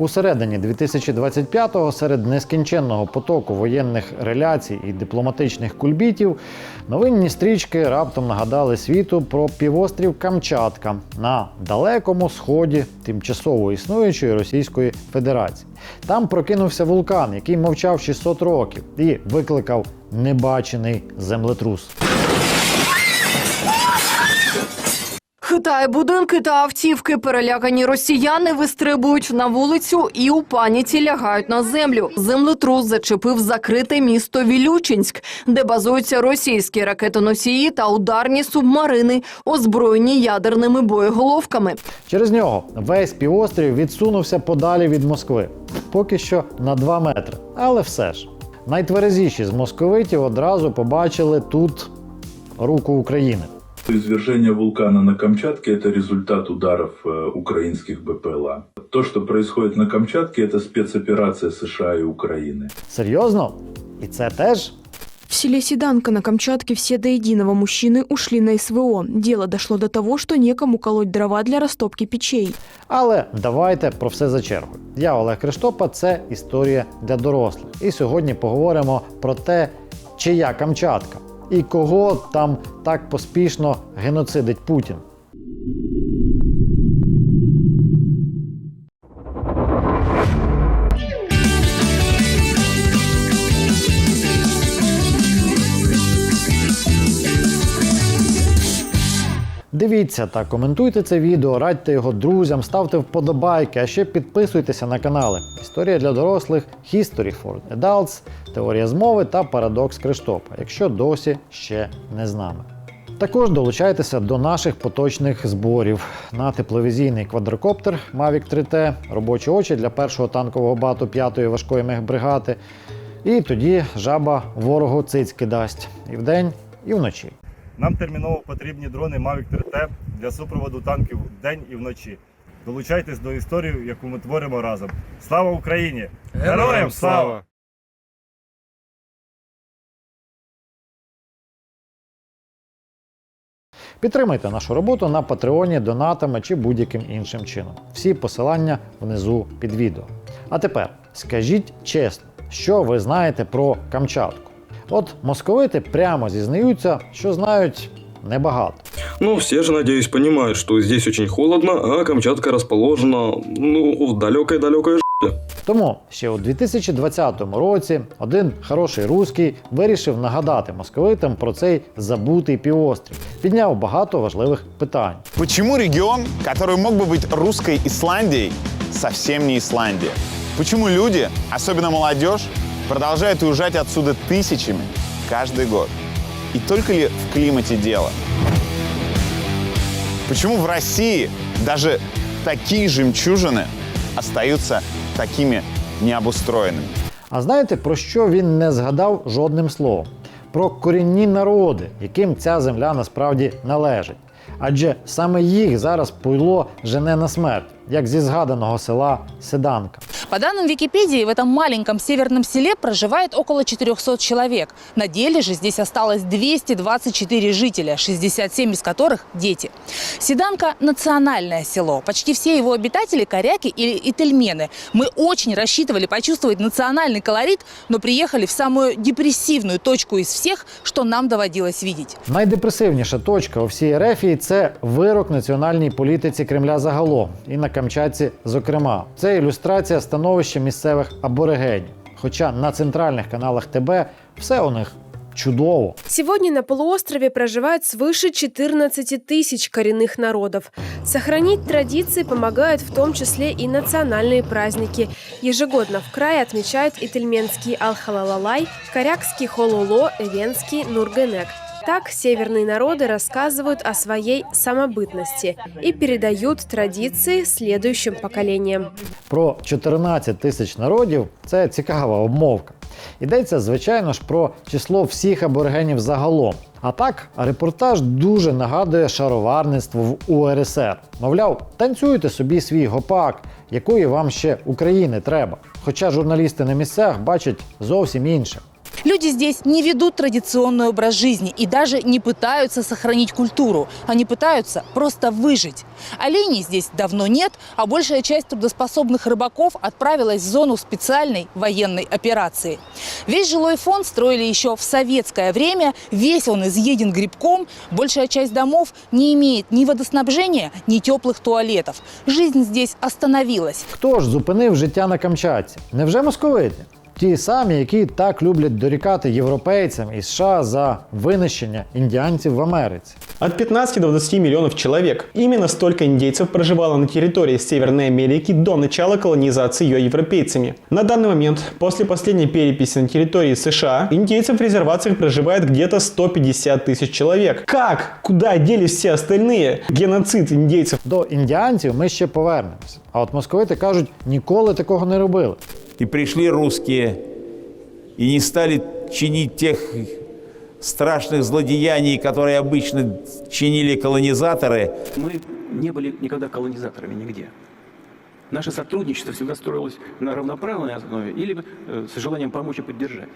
У середині 2025-го серед нескінченного потоку воєнних реляцій і дипломатичних кульбітів новинні стрічки раптом нагадали світу про півострів Камчатка на далекому сході тимчасово існуючої Російської Федерації. Там прокинувся вулкан, який мовчав 600 років і викликав небачений землетрус. Хитає будинки та автівки. Перелякані росіяни вистрибують на вулицю і у паніці лягають на землю. Землетрус зачепив закрите місто Вілючинськ, де базуються російські ракетоносії та ударні субмарини, озброєні ядерними боєголовками. Через нього весь півострів відсунувся подалі від Москви, поки що на 2 метри. Але все ж, найтверезіші з московитів одразу побачили тут руку України. Извержение вулкана на Камчатке – это результат ударов э, украинских БПЛА. То, что происходит на Камчатке, это спецоперация США и Украины. Серйозно? І це теж? В селе Седанка на Камчатке все до единого мужчины ушли на СВО. Дело дошло до того, что некому колоть дрова для растопки печей. Але давайте про все за чергою. Я Олег Криштопа, це історія для дорослих. І сьогодні поговоримо про те, чия Камчатка і кого там так поспішно геноцидить Путін. Дивіться та коментуйте це відео, радьте його друзям, ставте вподобайки, а ще підписуйтеся на канали. Історія для дорослих, History for Adults, Теорія змови та Парадокс Криштопа, якщо досі ще не з нами. Також долучайтеся до наших поточних зборів на тепловізійний квадрокоптер Mavic 3T, робочі очі для першого танкового бату 5-ї важкої мехбригади. І тоді жаба ворогу цицьки дасть і вдень, і вночі. Нам терміново потрібні дрони Mavic 3T для супроводу танків вдень і вночі. Долучайтесь до історії, яку ми творимо разом. Слава Україні! Героям слава! Підтримайте нашу роботу на Патреоні, донатами чи будь-яким іншим чином. Всі посилання внизу під відео. А тепер скажіть чесно, що ви знаєте про Камчатку? От московити прямо зізнаються, що знають небагато. Ну, все же, надеюсь, понимают, что здесь очень холодно, а Камчатка расположена, ну, в далекой-далекой ж***е. Тому ще у 2020 році один хороший русський вирішив нагадати московитам про цей забутий півострів, підняв багато важливих питань. Почему регион, который мог бы быть русской Исландией, совсем не Исландия? Почему люди, особенно молодежь, продолжают уезжать отсюда тысячами каждый год? И только ли в климате дело? Почему в России даже такие жемчужины остаются такими необустроенными? А знаєте, про що він не згадав жодним словом? Про корінні народи, яким ця земля насправді належить. Адже саме їх зараз пуйло жене на смерть, як зі згаданого села Седанка. По данным Википедии, в этом маленьком северном селе проживает около 400 человек. На деле же здесь осталось 224 жителя, 67 из которых – дети. Седанка – национальное село. Почти все его обитатели – коряки или ительмены. Мы очень рассчитывали почувствовать национальный колорит, но приехали в самую депрессивную точку из всех, что нам доводилось видеть. Найдепресивніша точка у всій Ерефії це вирок національній політиці Кремля загалом і на Камчатці, зокрема. Це ілюстрація становища місцевих аборигенів. Хоча на центральних каналах ТБ все у них чудово. Сегодня на полуострове проживает свыше 14 тысяч коренных народов. Сохранить традиции помогают в том числе и национальные праздники. Ежегодно в крае отмечают ительменский Алхалалалай, корякский Хололо, Эвенский Нургенек. Так северные народы рассказывают о своей самобытности и передают традиции следующим поколениям. Про 14 тисяч народів це цікава обмовка. Йдеться, звичайно ж, про число всіх аборигенів загалом. А так, репортаж дуже нагадує шароварництво в УРСР. Мовляв, танцюйте собі свій гопак, якої вам ще України треба. Хоча журналісти на місцях бачать зовсім інше. Люди здесь не ведут традиционный образ жизни и даже не пытаются сохранить культуру. Они пытаются просто выжить. Оленей здесь давно нет, а большая часть трудоспособных рыбаков отправилась в зону специальной военной операции. Весь жилой фонд строили еще в советское время, весь он изъеден грибком, большая часть домов не имеет ни водоснабжения, ни теплых туалетов. Жизнь здесь остановилась. Хто ж зупинив життя на Камчатці? Невже московити? Ті самі, які так люблять дорікати європейцям і США за винищення індіанців в Америці. От 15 до 20 миллионов человек. Именно столько индейцев проживало на территории Северной Америки до начала колонизации ее европейцами. На данный момент, после последней переписи на территории США, индейцев в резервациях проживает где-то 150 тысяч человек. Как? Куда делись все остальные? Геноцид индейцев До індіанців ми ще повернемося. А от московити кажуть, ніколи такого не робили. И пришли русские и не стали чинить тех страшных злодеяний, которые обычно чинили колонизаторы. Мы не были никогда колонизаторами нигде. Наше сотрудничество всегда строилось на равноправной основе или э, с желанием помочь и поддержать.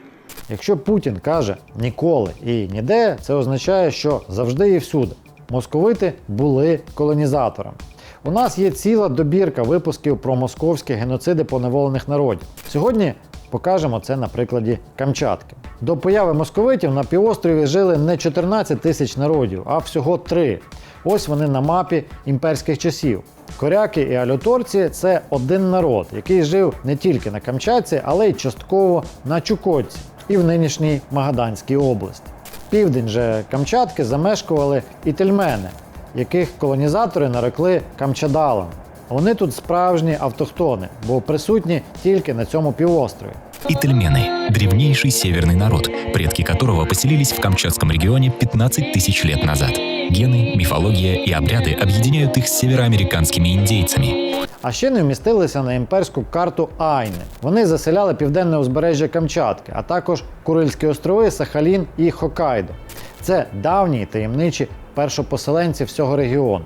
Якщо Путін каже ніколи і ніде, це означає, що завжди і всюди. Московити були колонізаторами. У нас є ціла добірка випусків про московські геноциди поневолених народів. Сьогодні покажемо це на прикладі Камчатки. До появи московитів на півострові жили не 14 тисяч народів, а всього три. Ось вони на мапі імперських часів. Коряки і алюторці це один народ, який жив не тільки на Камчатці, але й частково на Чукотці і в нинішній Магаданській області. Південь же Камчатки замешкували ітельмени, яких колонізатори нарекли камчадалами. Вони тут справжні автохтони, бо присутні тільки на цьому півострові. Ительмены – древнейший северный народ, предки которого поселились в Камчатском регионе 15 тысяч лет назад. Гены, мифология и обряды объединяют их с североамериканскими индейцами. А ще не вмістилися на імперську карту Айни. Вони заселяли південне узбережжя Камчатки, а також Курильські острови, Сахалін і Хоккайдо. Це давні й таємничі першопоселенці всього регіону.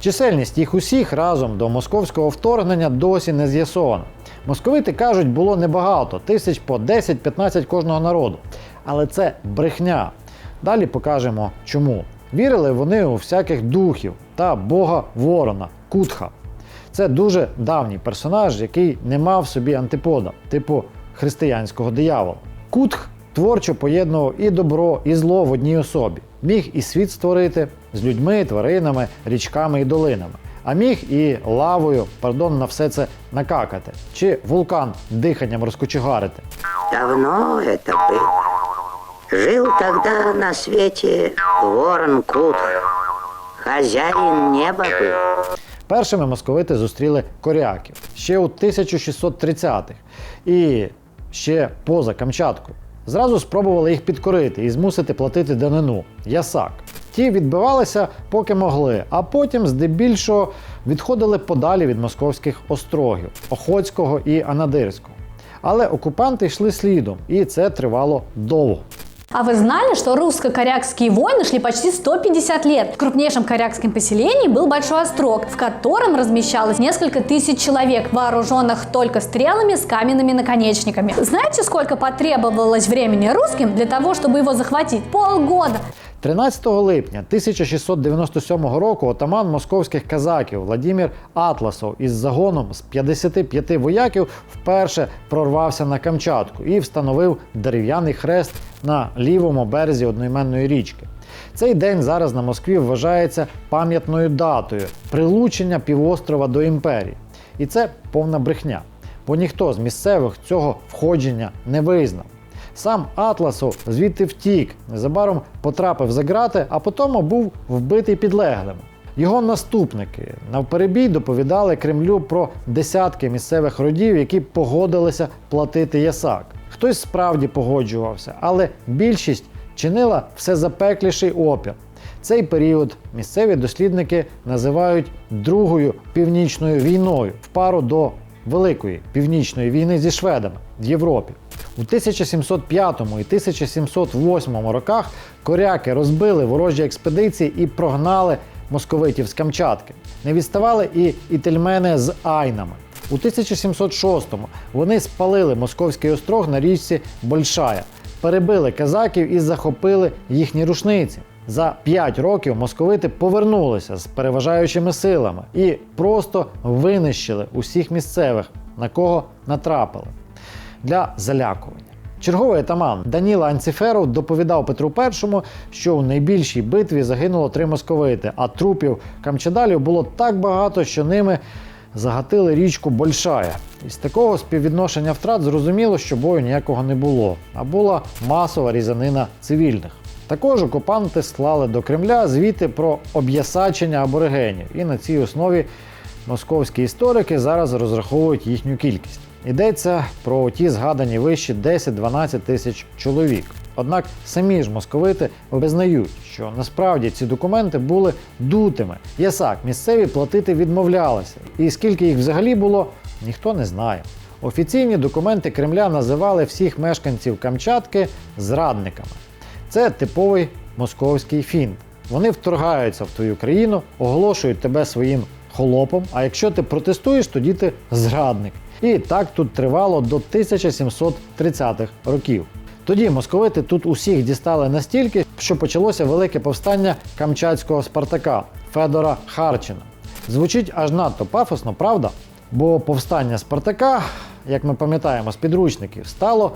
Чисельність їх усіх разом до московського вторгнення досі не з'ясована. Московити кажуть, було небагато, тисяч по 10-15 кожного народу. Але це брехня. Далі покажемо чому. Вірили вони у всяких духів та бога ворона Кутха. Це дуже давній персонаж, який не мав собі антипода, типу християнського диявола. Кутх творчо поєднував і добро, і зло в одній особі. Міг і світ створити з людьми, тваринами, річками і долинами. А міг і лавою, пардон, на все це накакати, чи вулкан диханням розкочегарити. Давно это было. Жил тогда на свете ворон Кутх. Хозяин неба был. Першими московити зустріли коряків ще у 1630-х і ще поза Камчаткою. Зразу спробували їх підкорити і змусити платити данину ясак. Ті відбивалися, поки могли, а потім здебільшого відходили подалі від московських острогів Охотського і Анадирського. Але окупанти йшли слідом, і це тривало довго. А вы знали, что русско-корякские войны шли почти 150 лет? В крупнейшем корякском поселении был Большой Острог, в котором размещалось несколько тысяч человек, вооруженных только стрелами с каменными наконечниками. Знаете, сколько потребовалось времени русским для того, чтобы его захватить? Полгода. 13 липня 1697 року отаман московських казаків Владимир Атласов із загоном з 55 вояків вперше прорвався на Камчатку і встановив дерев'яний хрест на лівому березі одноіменної річки. Цей день зараз на Москві вважається пам'ятною датою прилучення півострова до імперії. І це повна брехня, бо ніхто з місцевих цього входження не визнав. Сам Атласов звідти втік, незабаром потрапив за грати, а потім був вбитий підлеглими. Його наступники навперебій доповідали Кремлю про десятки місцевих родів, які погодилися платити ясак. Хтось справді погоджувався, але більшість чинила все запекліший опір. Цей період місцеві дослідники називають Другою північною війною в пару до Великої північної війни зі шведами в Європі. У 1705 і 1708 роках коряки розбили ворожі експедиції і прогнали московитів з Камчатки. Не відставали і ітельмени з айнами. У 1706-му вони спалили московський острог на річці Большая перебили казаків і захопили їхні рушниці. За 5 років московити повернулися з переважаючими силами і просто винищили усіх місцевих, на кого натрапили для залякування. Черговий атаман Даніла Анціферов доповідав Петру І, що у найбільшій битві загинуло три московити, а трупів камчадалів було так багато, що ними загатили річку Большая. Із такого співвідношення втрат зрозуміло, що бою ніякого не було, а була масова різанина цивільних. Також окупанти слали до Кремля звіти про об'ясачення аборигенів, і на цій основі московські історики зараз розраховують їхню кількість. Йдеться про ті згадані вищі 10-12 тисяч чоловік. Однак самі ж московити визнають, що насправді ці документи були дутими. Ясак місцеві платити відмовлялися, і скільки їх взагалі було, ніхто не знає. Офіційні документи Кремля називали всіх мешканців Камчатки зрадниками. Це типовий московський фінт. Вони вторгаються в твою країну, оголошують тебе своїм холопом. А якщо ти протестуєш, тоді ти зрадник. І так тут тривало до 1730-х років. Тоді московити тут усіх дістали настільки, що почалося велике повстання камчатського Спартака Федора Харчина. Звучить аж надто пафосно, правда? Бо повстання Спартака, як ми пам'ятаємо з підручників, стало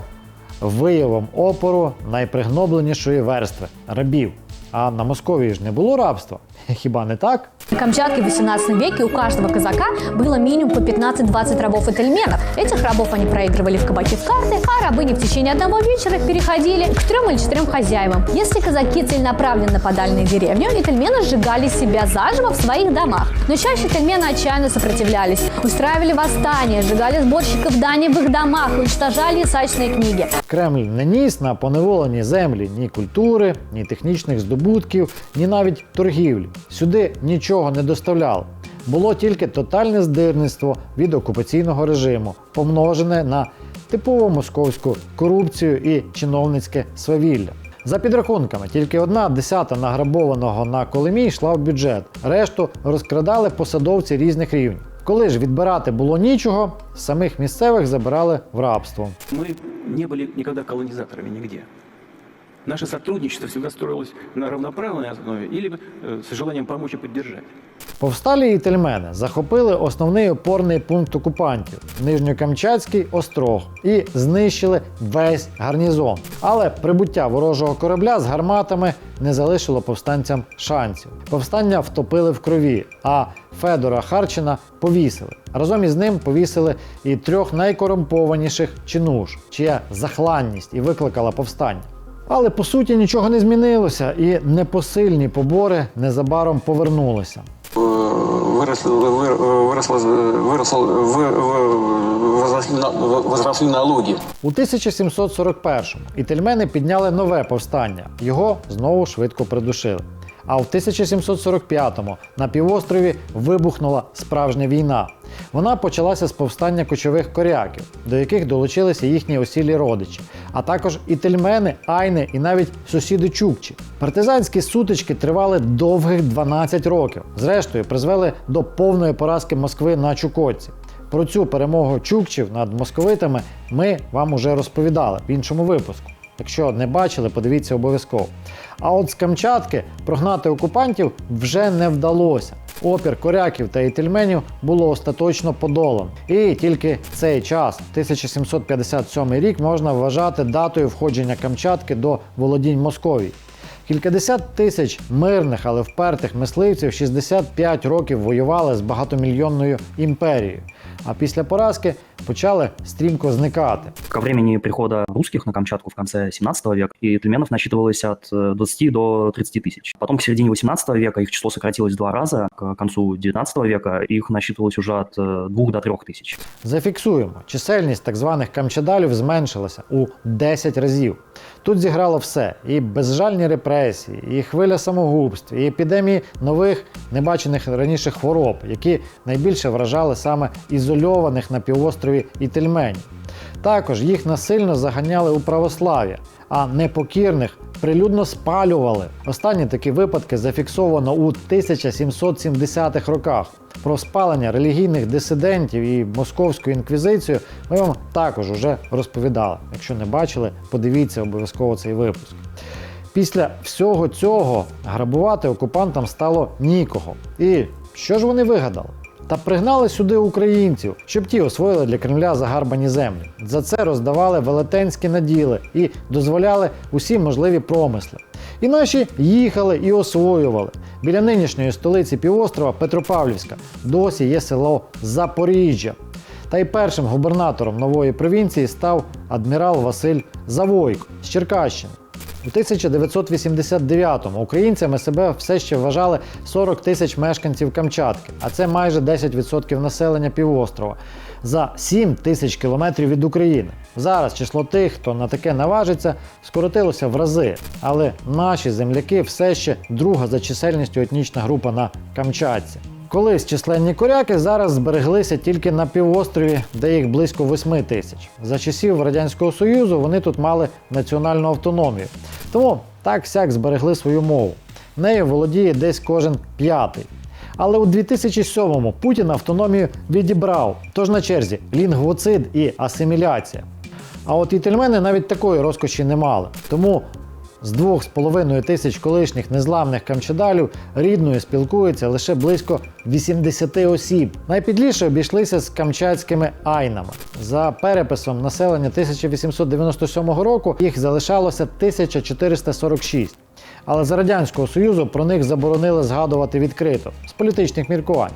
виявом опору найпригнобленішої верстви рабів. А на Московії ж не було рабства. Хіба не так? На Камчатке в 18 веке у каждого казака было минимум по 15-20 рабов и тельменов. Этих рабов они проигрывали в кабаке в карты, а рабыни в течение одного вечера переходили к трем или четырем хозяевам. Если казаки целенаправленно нападали на деревню, и тельмены сжигали себя заживо в своих домах. Но чаще тельмены отчаянно сопротивлялись, устраивали восстания, сжигали сборщиков дани в их домах, уничтожали сачные книги. Кремль не ніс на поневолені землі ні культури, ні технічних здобутків, ні навіть торгівлі. Сюди нічого не доставляли. Було тільки тотальне здирництво від окупаційного режиму, помножене на типову московську корупцію і чиновницьке свавілля. За підрахунками, тільки одна десята награбованого на Колимі йшла в бюджет. Решту розкрадали посадовці різних рівнів. Коли ж відбирати було нічого, самих місцевих забирали в рабство. Мы не были никогда колонизаторами нигде. Наше сотрудничество всегда строилось на равноправной основе или э, с желанием помочь и поддержать. Повсталі ітельмени захопили основний опорний пункт окупантів Нижньокамчатський острог і знищили весь гарнізон. Але прибуття ворожого корабля з гарматами не залишило повстанцям шансів. Повстання втопили в крові, а Федора Харчина повісили. Разом із ним повісили і трьох найкорумпованіших чинуш, чия захланність і викликала повстання. Але по суті нічого не змінилося, і непосильні побори незабаром повернулися. Выросли, выросло, выросло, возросли, возросли налоги. У 1741-му ітельмени підняли нове повстання. Його знову швидко придушили. А в 1745-му на півострові вибухнула справжня війна. Вона почалася з повстання кочових коряків, до яких долучилися їхні осілі родичі, а також ітельмени, айни і навіть сусіди Чукчі. Партизанські сутички тривали довгих 12 років. Зрештою, призвели до повної поразки Москви на Чукотці. Про цю перемогу чукчів над московитами ми вам уже розповідали в іншому випуску. Якщо не бачили, подивіться обов'язково. А от з Камчатки прогнати окупантів вже не вдалося. Опір коряків та ітельменів було остаточно подолано. І тільки цей час, 1757 рік, можна вважати датою входження Камчатки до володінь Московії. Кількадесят тисяч мирних, але впертих мисливців 65 років воювали з багатомільйонною імперією, а після поразки почали стрімко зникати. Ко времени прихода русских на Камчатку в конце 17 века и тельменов насчитывалось от э, 20 до 30 тысяч. Потом к середине 18 века их число сократилось в два раза, к концу 19 века их насчитывалось уже от 2 до 3 тысяч. Зафіксуємо, чисельність так званих камчадалів зменшилася у 10 разів. Тут зіграло все: і безжальні репресії, і хвиля самогубств, і епідемії нових небачених раніше хвороб, які найбільше вражали саме ізольованих на півострові ітельменів. Також їх насильно заганяли у православ'я, а непокірних прилюдно спалювали. Останні такі випадки зафіксовано у 1770-х роках. Про спалення релігійних дисидентів і московську інквізицію ми вам також уже розповідали. Якщо не бачили, подивіться обов'язково цей випуск. Після всього цього грабувати окупантам стало нікого. І що ж вони вигадали? Та пригнали сюди українців, щоб ті освоїли для Кремля загарбані землі. За це роздавали велетенські наділи і дозволяли усі можливі промисли. І наші їхали і освоювали. Біля нинішньої столиці півострова Петропавлівська досі є село Запоріжжя. Та й першим губернатором нової провінції став адмірал Василь Завойко з Черкащини. У 1989-му українцями себе все ще вважали 40 тисяч мешканців Камчатки, а це майже 10% населення півострова за 7 тисяч кілометрів від України. Зараз число тих, хто на таке наважиться, скоротилося в рази, але наші земляки все ще друга за чисельністю етнічна група на Камчатці. Колись численні коряки зараз збереглися тільки на півострові, де їх близько 8 тисяч. За часів Радянського Союзу вони тут мали національну автономію. Тому так сяк зберегли свою мову. Нею володіє десь кожен п'ятий. Але у 2007-му Путін автономію відібрав. Тож на черзі лінгвоцид і асиміляція. А от італьмени навіть такої розкоші не мали. Тому з двох з половиною тисяч колишніх незламних камчадалів рідною спілкується лише близько 80 осіб. Найпідліше обійшлися з камчатськими айнами. За переписом населення 1897 року їх залишалося 1446. Але за Радянського Союзу про них заборонили згадувати відкрито з політичних міркувань.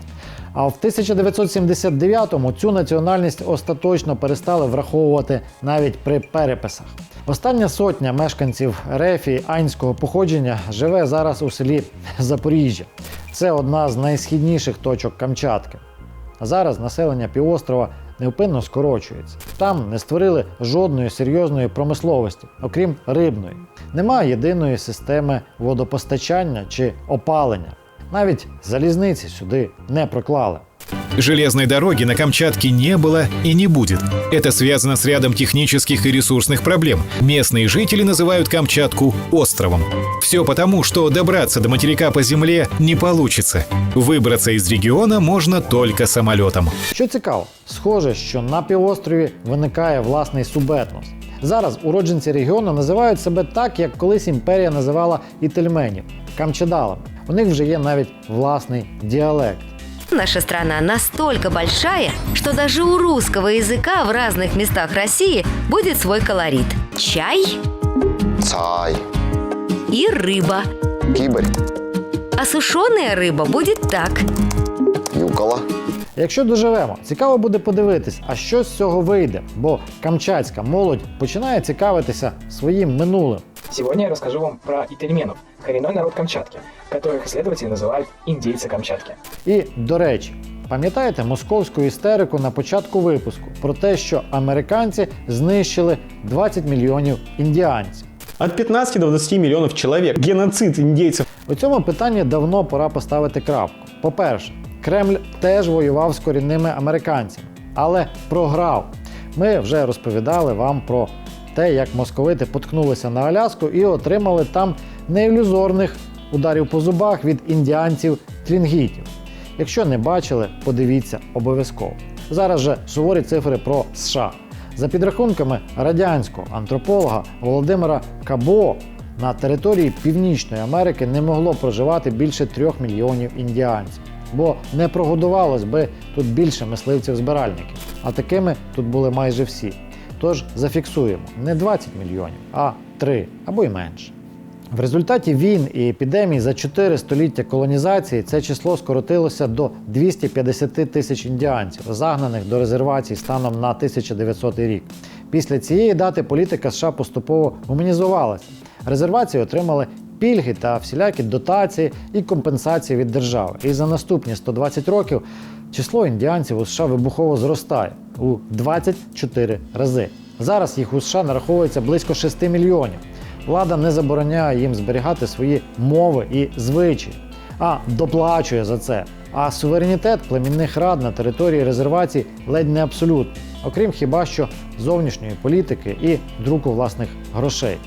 А в 1979-му цю національність остаточно перестали враховувати навіть при переписах. Остання сотня мешканців Рефі Айнського походження живе зараз у селі Запоріжжя. Це одна з найсхідніших точок Камчатки. Зараз населення півострова невпинно скорочується. Там не створили жодної серйозної промисловості, окрім рибної. Немає єдиної системи водопостачання чи опалення. Навіть залізниці сюди не проклали. Железной дороги на Камчатке не было и не будет. Это связано с рядом технических и ресурсных проблем. Местные жители называют Камчатку островом. Все потому, что добраться до материка по земле не получится. Выбраться из региона можно только самолетом. Що цікаво, схоже, що на півострові виникає власний субетнос. Зараз уродженці регіону називають себе так, як колись імперія називала ітельменів камчадалами. У них вже є навіть власний діалект. Наша страна настолько большая, что даже у русского языка в разных местах России будет свой колорит. Чай Цай. и рыба. Кибарь. А сушеная рыба будет так. Юкола. Якщо доживемо, цікаво буде подивитись, а що з цього вийде, бо камчатська молодь починає цікавитися своїм минулим. Сегодня я расскажу вам про ительменов, коренной народ Камчатки, которых исследователи называют индейцы Камчатки. І, до речі, пам'ятаєте московську істерику на початку випуску про те, що американці знищили 20 мільйонів індіанців. От 15 до 20 миллионов человек. Геноцид индейцев. У цьому питанні давно пора поставити крапку. По-перше, Кремль теж воював з корінними американцями, але програв. Ми вже розповідали вам про те, як московити поткнулися на Аляску і отримали там неілюзорних ударів по зубах від індіанців тлінгітів. Якщо не бачили, подивіться обов'язково. Зараз же суворі цифри про США. За підрахунками радянського антрополога Володимира Кабо, на території Північної Америки не могло проживати більше трьох мільйонів індіанців, бо не прогодувалось би тут більше мисливців-збиральників. А такими тут були майже всі. Тож зафіксуємо не 20 мільйонів, а 3 або й менше. В результаті війн і епідемій за 4 століття колонізації це число скоротилося до 250 тисяч індіанців, загнаних до резервацій станом на 1900 рік. Після цієї дати політика США поступово гуманізувалася. Резервації отримали пільги та всілякі дотації і компенсації від держави. І за наступні 120 років число індіанців у США вибухово зростає у 24 рази. Зараз їх у США нараховується близько 6 мільйонів. Влада не забороняє їм зберігати свої мови і звичаї, а доплачує за це. А суверенітет племінних рад на території резервацій ледь не абсолютний, окрім хіба що зовнішньої політики і друку власних грошей.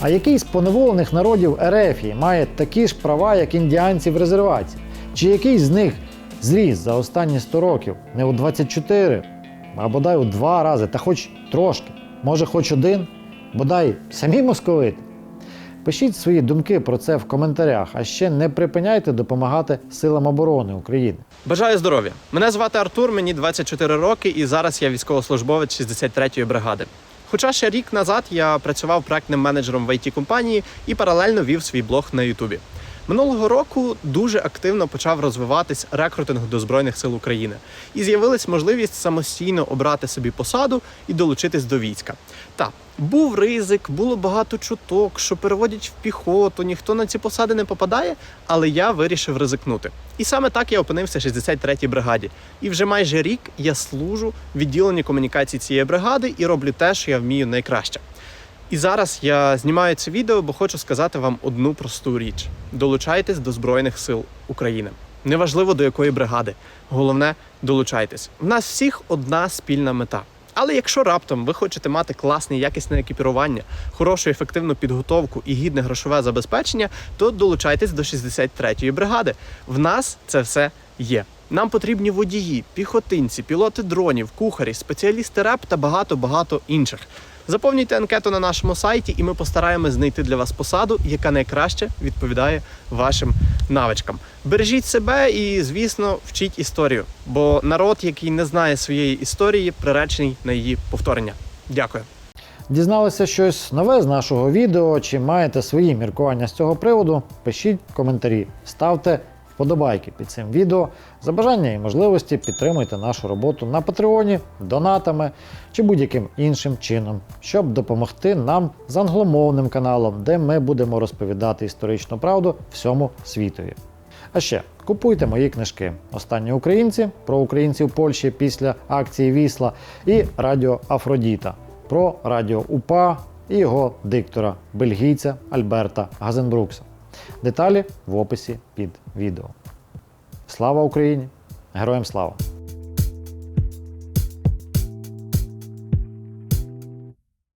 А який з поневолених народів Ерефії має такі ж права, як індіанці в резервації? Чи який з них зріс за останні 100 років не у 24, а бодай у два рази, та хоч трошки, може хоч один, бодай самі московити? Пишіть свої думки про це в коментарях, а ще не припиняйте допомагати силам оборони України. Бажаю здоров'я! Мене звати Артур, мені 24 роки, і зараз я військовослужбовець 63-ї бригади. Хоча ще рік назад я працював проектним менеджером в it компанії і паралельно вів свій блог на Ютубі. Минулого року дуже активно почав розвиватись рекрутинг до Збройних сил України, і з'явилась можливість самостійно обрати собі посаду і долучитись до війська. Та був ризик, було багато чуток, що переводять в піхоту, ніхто на ці посади не попадає, але я вирішив ризикнути. І саме так я опинився в 63-й бригаді. І вже майже рік я служу в відділенні комунікацій цієї бригади і роблю те, що я вмію найкраще. І зараз я знімаю це відео, бо хочу сказати вам одну просту річ: долучайтесь до Збройних сил України. Неважливо до якої бригади. Головне, долучайтесь. В нас всіх одна спільна мета. Але якщо раптом ви хочете мати класне якісне екіпірування, хорошу ефективну підготовку і гідне грошове забезпечення, то долучайтесь до 63-ї бригади. В нас це все є. Нам потрібні водії, піхотинці, пілоти дронів, кухарі, спеціалісти РЕП та багато багато інших. Заповнюйте анкету на нашому сайті, і ми постараємось знайти для вас посаду, яка найкраще відповідає вашим навичкам. Бережіть себе і, звісно, вчіть історію, бо народ, який не знає своєї історії, приречений на її повторення. Дякую. Дізналися щось нове з нашого відео, чи маєте свої міркування з цього приводу? Пишіть коментарі, ставте вподобайки під цим відео. За бажання і можливості підтримуйте нашу роботу на Патреоні, донатами чи будь-яким іншим чином, щоб допомогти нам з англомовним каналом, де ми будемо розповідати історичну правду всьому світові. А ще купуйте мої книжки Останні українці про українців Польщі після акції Вісла і Радіо Афродіта про Радіо УПА і його диктора, бельгійця Альберта Газенбрукса. Деталі в описі під відео. Слава Україні! Героям слава!